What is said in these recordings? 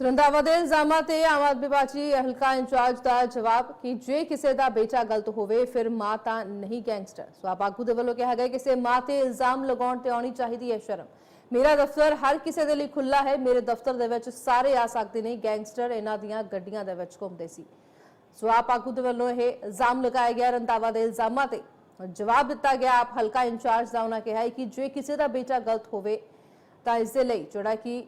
ਰੰਧਾਵਾ ਦੇ ਇਲਜ਼ਾਮਾਂ ਤੇ ਆਮ ਆਦਮੀ ਪਾਰਟੀ ਹਲਕਾ ਇੰਚਾਰਜ ਦਾ ਜਵਾਬ ਕਿ ਜੇ ਕਿਸੇ ਦਾ ਬੇਟਾ ਗਲਤ ਹੋਵੇ, ਫਿਰ ਮਾਂ ਤਾਂ ਨਹੀਂ ਗੈਂਗਸਟਰ। ਸੋ ਆਗੂ ਦੇ ਵੱਲੋਂ ਕਿਹਾ ਗਿਆ ਕਿਸੇ ਮਾਂ ਤੇ ਇਲਜ਼ਾਮ ਲਗਾਉਣ ਤੇ ਆਉਣੀ ਚਾਹੀਦੀ ਹੈ ਸ਼ਰਮ। ਮੇਰਾ ਦਫ਼ਤਰ ਹਰ ਕਿਸੇ ਦੇ ਲਈ ਖੁੱਲਾ ਹੈ। ਮੇਰੇ ਦਫ਼ਤਰ ਦੇ ਵਿੱਚ ਸਾਰੇ ਆ ਸਕਦੇ ਨੇ ਗੈਂਗਸਟਰ। ਇਹਨਾਂ ਦੀਆਂ ਗੱਡੀਆਂ ਦੇ ਵਿੱਚ ਘੁੰਮਦੇ ਸੀ। ਸੋ ਆਪ ਆਗੂ ਦੇ ਵੱਲੋਂ ਇਹ ਇਲਜ਼ਾਮ ਲਗਾਇਆ ਗਿਆ। ਰੰਧਾਵਾ ਦੇ ਇਲਜ਼ਾਮਾਂ ਤੇ ਜਵਾਬ ਦਿੱਤਾ ਗਿਆ। ਆਪ ਹਲਕਾ ਇੰਚਾਰਜ ਦਾ ਉਹਨਾਂ ਕਿਹਾ ਕਿ ਜੇ ਕਿਸੇ ਦਾ ਬੇਟਾ ਗਲਤ ਹੋਵੇ ਤਾਂ ਇਸ ਦੇ ਲਈ ਜਿਹੜਾ ਕਿ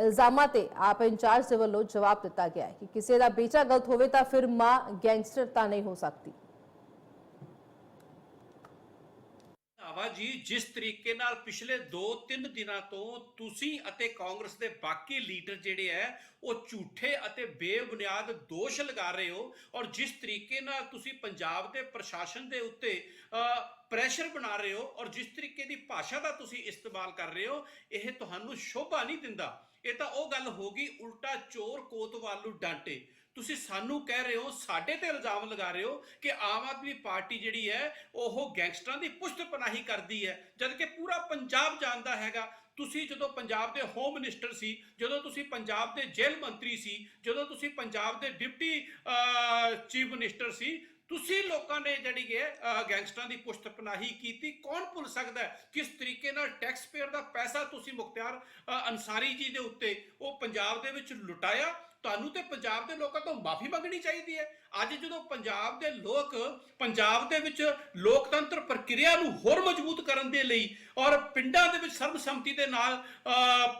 ਇਲਜ਼ਾਮਾਂ ਤੇ ਆਪ ਇੰਚਾਰਜ ਦੇ ਵੱਲੋਂ ਜਵਾਬ ਦਿੱਤਾ ਗਿਆ ਹੈ ਕਿ ਕਿਸੇ ਦਾ ਬੇਟਾ ਗਲਤ ਹੋਵੇ ਤਾਂ ਫਿਰ ਮਾਂ ਗੈਂਗਸਟਰ ਤਾਂ ਨਹੀਂ ਹੋ ਸਕਦੀ। ਆਵਾ ਜੀ, ਜਿਸ ਤਰੀਕੇ ਨਾਲ ਪਿਛਲੇ 2-3 ਦਿਨਾਂ ਤੋਂ ਤੁਸੀਂ ਅਤੇ ਕਾਂਗਰਸ ਦੇ ਬਾਕੀ ਲੀਡਰ ਜਿਹੜੇ ਐ ਉਹ ਝੂਠੇ ਅਤੇ ਬੇਬੁਨਿਆਦ ਦੋਸ਼ ਲਗਾ ਰਹੇ ਹੋ ਔਰ ਜਿਸ ਤਰੀਕੇ ਨਾਲ ਤੁਸੀਂ ਪੰਜਾਬ ਦੇ ਪ੍ਰਸ਼ਾਸਨ ਦੇ ਉੱਤੇ ਪ੍ਰੈਸ਼ਰ ਬਣਾ ਰਹੇ ਹੋ ਔਰ ਜਿਸ ਤਰੀਕੇ ਦੀ ਭਾਸ਼ਾ ਦਾ ਤੁਸੀਂ ਇਸਤੇਮਾਲ ਕਰ ਰਹੇ ਹੋ, ਇਹ ਤੁਹਾਨੂੰ ਸ਼ੋਭਾ ਨਹੀਂ ਦਿੰਦਾ। ਇਹ ਤਾਂ ਉਹ ਗੱਲ ਹੋ ਗਈ ਉਲਟਾ ਚੋਰ ਕੋਤਵਾਲ ਨੂੰ ਡਾਂਟੇ। ਤੁਸੀਂ ਸਾਨੂੰ ਕਹਿ ਰਹੇ ਹੋ, ਸਾਡੇ ਤੇ ਇਲਜ਼ਾਮ ਲਗਾ ਰਹੇ ਹੋ ਕਿ ਆਮ ਆਦਮੀ ਪਾਰਟੀ ਜਿਹੜੀ ਹੈ, ਉਹ ਗੈਂਗਸਟਰਾਂ ਦੀ ਪੁਸ਼ਤ ਪਨਾਹੀ ਕਰਦੀ ਹੈ ਜਦ ਕਿ ਪੂਰਾ ਪੰਜਾਬ ਜਾਣਦਾ ਹੈਗਾ। ਤੁਸੀਂ ਜਦੋਂ ਪੰਜਾਬ ਦੇ ਹੋਮ ਮਿਨਿਸਟਰ ਸੀ, ਜਦੋਂ ਤੁਸੀਂ ਪੰਜਾਬ ਦੇ ਜੇਲ੍ਹ ਮੰਤਰੀ ਸੀ, ਜਦੋਂ ਤੁਸੀਂ ਪੰਜਾਬ ਦੇ ਡਿਪਟੀ ਚੀਫ ਮਿਨਿਸਟਰ ਸੀ ਤੁਸੀਂ ਲੋਕਾਂ ਨੇ ਜਿਹੜੀ ਕਿ ਗੈਂਗਸਟਰਾਂ ਦੀ ਪੁਸ਼ਤ ਪਨਾਹੀ ਕੀਤੀ, ਕੌਣ ਭੁੱਲ ਸਕਦਾ ਕਿਸ ਤਰੀਕੇ ਨਾਲ ਟੈਕਸ ਪੇਅਰ ਦਾ ਪੈਸਾ ਤੁਸੀਂ ਮੁਖਤਿਆਰ ਅਨਸਾਰੀ ਜੀ ਦੇ ਉੱਤੇ ਉਹ ਪੰਜਾਬ ਦੇ ਵਿੱਚ ਲੁਟਾਇਆ? ਤੁਹਾਨੂੰ ਤੇ ਪੰਜਾਬ ਦੇ ਲੋਕਾਂ ਤੋਂ ਮਾਫੀ ਮੰਗਣੀ ਚਾਹੀਦੀ ਹੈ। ਅੱਜ ਜਦੋਂ ਪੰਜਾਬ ਦੇ ਲੋਕ ਪੰਜਾਬ ਦੇ ਵਿੱਚ ਲੋਕਤੰਤਰ ਪ੍ਰਕਿਰਿਆ ਨੂੰ ਹੋਰ ਮਜ਼ਬੂਤ ਕਰਨ ਦੇ ਲਈ ਔਰ ਪਿੰਡਾਂ ਦੇ ਵਿੱਚ ਸਰਬਸੰਮਤੀ ਦੇ ਨਾਲ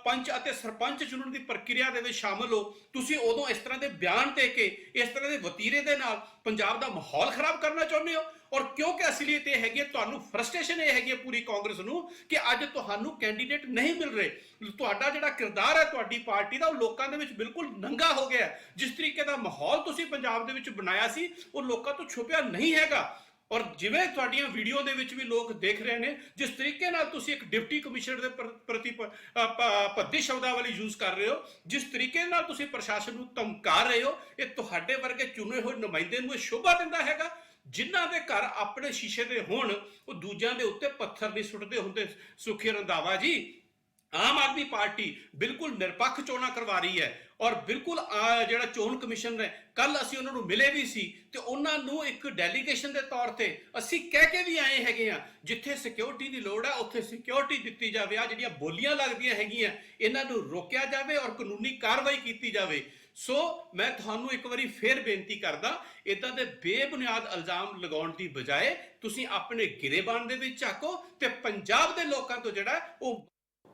ਪੰਚ ਅਤੇ ਸਰਪੰਚ ਚੁਣਨ ਦੀ ਪ੍ਰਕਿਰਿਆ ਦੇ ਵਿੱਚ ਸ਼ਾਮਲ ਹੋ ਤੁਸੀਂ ਉਦੋਂ ਇਸ ਤਰ੍ਹਾਂ ਦੇ ਬਿਆਨ ਦੇ ਕੇ ਇਸ ਤਰ੍ਹਾਂ ਦੇ ਵਤੀਰੇ ਦੇ ਨਾਲ ਪੰਜਾਬ ਦਾ ਮਾਹੌਲ ਖਰਾਬ ਕਰਨਾ ਚਾਹੁੰਦੇ ਹੋ? ਔਰ ਕਿਉਂਕਿ ਅਸਲੀਅਤ ਇਹ ਹੈਗੀ ਹੈ, ਤੁਹਾਨੂੰ ਫਰਸਟ੍ਰੇਸ਼ਨ ਇਹ ਹੈਗੀ ਹੈ ਪੂਰੀ ਕਾਂਗਰਸ ਨੂੰ ਕਿ ਅੱਜ ਤੁਹਾਨੂੰ ਕੈਂਡੀਡੇਟ ਨਹੀਂ ਮਿਲ ਰਹੇ। ਤੁਹਾਡਾ ਜਿਹੜਾ ਕਿਰਦਾਰ ਹੈ ਤੁਹਾਡੀ ਪਾਰਟੀ ਦਾ ਉਹ ਲੋਕਾਂ ਦੇ ਵਿੱਚ ਬਿਲਕੁਲ ਨੰਗਾ ਹੋ ਗਿਆ ਜਿਸ ਤਰੀਕੇ ਦਾ ਮਾਹੌਲ ਤੁਸੀਂ ਪੰਜਾਬ ਦੇ ਵਿੱਚ ਬਣਾਇਆ ਸੀ, ਉਹ ਲੋਕਾਂ ਤੋਂ ਛੁਪਿਆ ਨਹੀਂ ਹੈਗਾ। ਔਰ ਜਿਵੇਂ ਤੁਹਾਡੀਆਂ ਵੀਡੀਓ ਦੇ ਵਿੱਚ ਵੀ ਲੋਕ ਦੇਖ ਰਹੇ ਨੇ, ਜਿਸ ਤਰੀਕੇ ਨਾਲ ਤੁਸੀਂ ਇੱਕ ਡਿਪਟੀ ਕਮਿਸ਼ਨਰ ਦੇ ਪ੍ਰਤੀ ਭੱਦੀ ਸ਼ਬਦਾਵਲੀ ਯੂਜ਼ ਕਰ ਰਹੇ ਹੋ, ਜਿਸ ਤਰੀਕੇ ਨਾਲ ਤੁਸੀਂ ਪ੍ਰਸ਼ਾਸਨ ਨੂੰ ਧਮਕਾ ਰਹੇ ਹੋ, ਇਹ ਤੁਹਾਡੇ ਵਰਗੇ ਚੁਣੇ ਹੋਏ ਨੁਮਾਇੰਦੇ ਨੂੰ ਸ਼ੋਭਾ ਦਿੰਦਾ ਹੈਗਾ। ਜਿਨ੍ਹਾਂ ਦੇ ਘਰ ਆਪਣੇ ਸ਼ੀਸ਼ੇ ਦੇ ਹੋਣ, ਉਹ ਦੂਜਿਆਂ ਦੇ ਉੱਤੇ ਪੱਥਰ ਨਹੀਂ ਸੁੱਟਦੇ ਹੁੰਦੇ ਸੁਖੀ ਰੰਧਾਵਾ ਜੀ। ਆਮ ਆਦਮੀ ਪਾਰਟੀ ਬਿਲਕੁਲ ਨਿਰਪੱਖ ਚੋਣਾਂ ਕਰਵਾ ਰਹੀ ਹੈ ਔਰ ਬਿਲਕੁਲ ਜਿਹੜਾ ਚੋਣ ਕਮਿਸ਼ਨ ਹੈ ਕੱਲ ਅਸੀਂ ਉਹਨਾਂ ਨੂੰ ਮਿਲੇ ਵੀ ਸੀ ਤੇ ਉਹਨਾਂ ਨੂੰ ਇੱਕ ਡੈਲੀਗੇਸ਼ਨ ਦੇ ਤੌਰ ਤੇ ਅਸੀਂ ਕਹਿ ਕੇ ਵੀ ਆਏ ਹੈਗੇ ਆ ਜਿੱਥੇ ਸਿਕਿਉਰਿਟੀ ਦੀ ਲੋੜ ਹੈ, ਉੱਥੇ ਸਿਕਿਉਰਿਟੀ ਦਿੱਤੀ ਜਾਵੇ। ਆ ਜਿਹੜੀਆਂ ਬੋਲੀਆਂ ਲੱਗਦੀਆਂ ਹੈਗੀਆਂ, ਇਹਨਾਂ ਨੂੰ ਰੋਕਿਆ ਜਾਵੇ ਔਰ ਕਾਨੂੰਨੀ ਕਾਰਵਾਈ ਕੀਤੀ ਜਾਵੇ। ਸੋ ਮੈਂ ਤੁਹਾਨੂੰ ਇੱਕ ਵਾਰੀ ਫੇਰ ਬੇਨਤੀ ਕਰਦਾ ਇਦਾਂ ਦੇ ਬੇਬੁਨਿਆਦ ਇਲਜ਼ਾਮ ਲਗਾਉਣ ਦੀ ਬਜਾਏ ਤੁਸੀਂ ਆਪਣੇ ਗਿਰੇਬਾਨ ਦੇ ਵਿੱਚ ਝਾਕੋ ਤੇ ਪੰਜਾਬ ਦੇ ਲੋਕਾਂ ਤੋਂ ਜਿਹੜਾ ਉਹ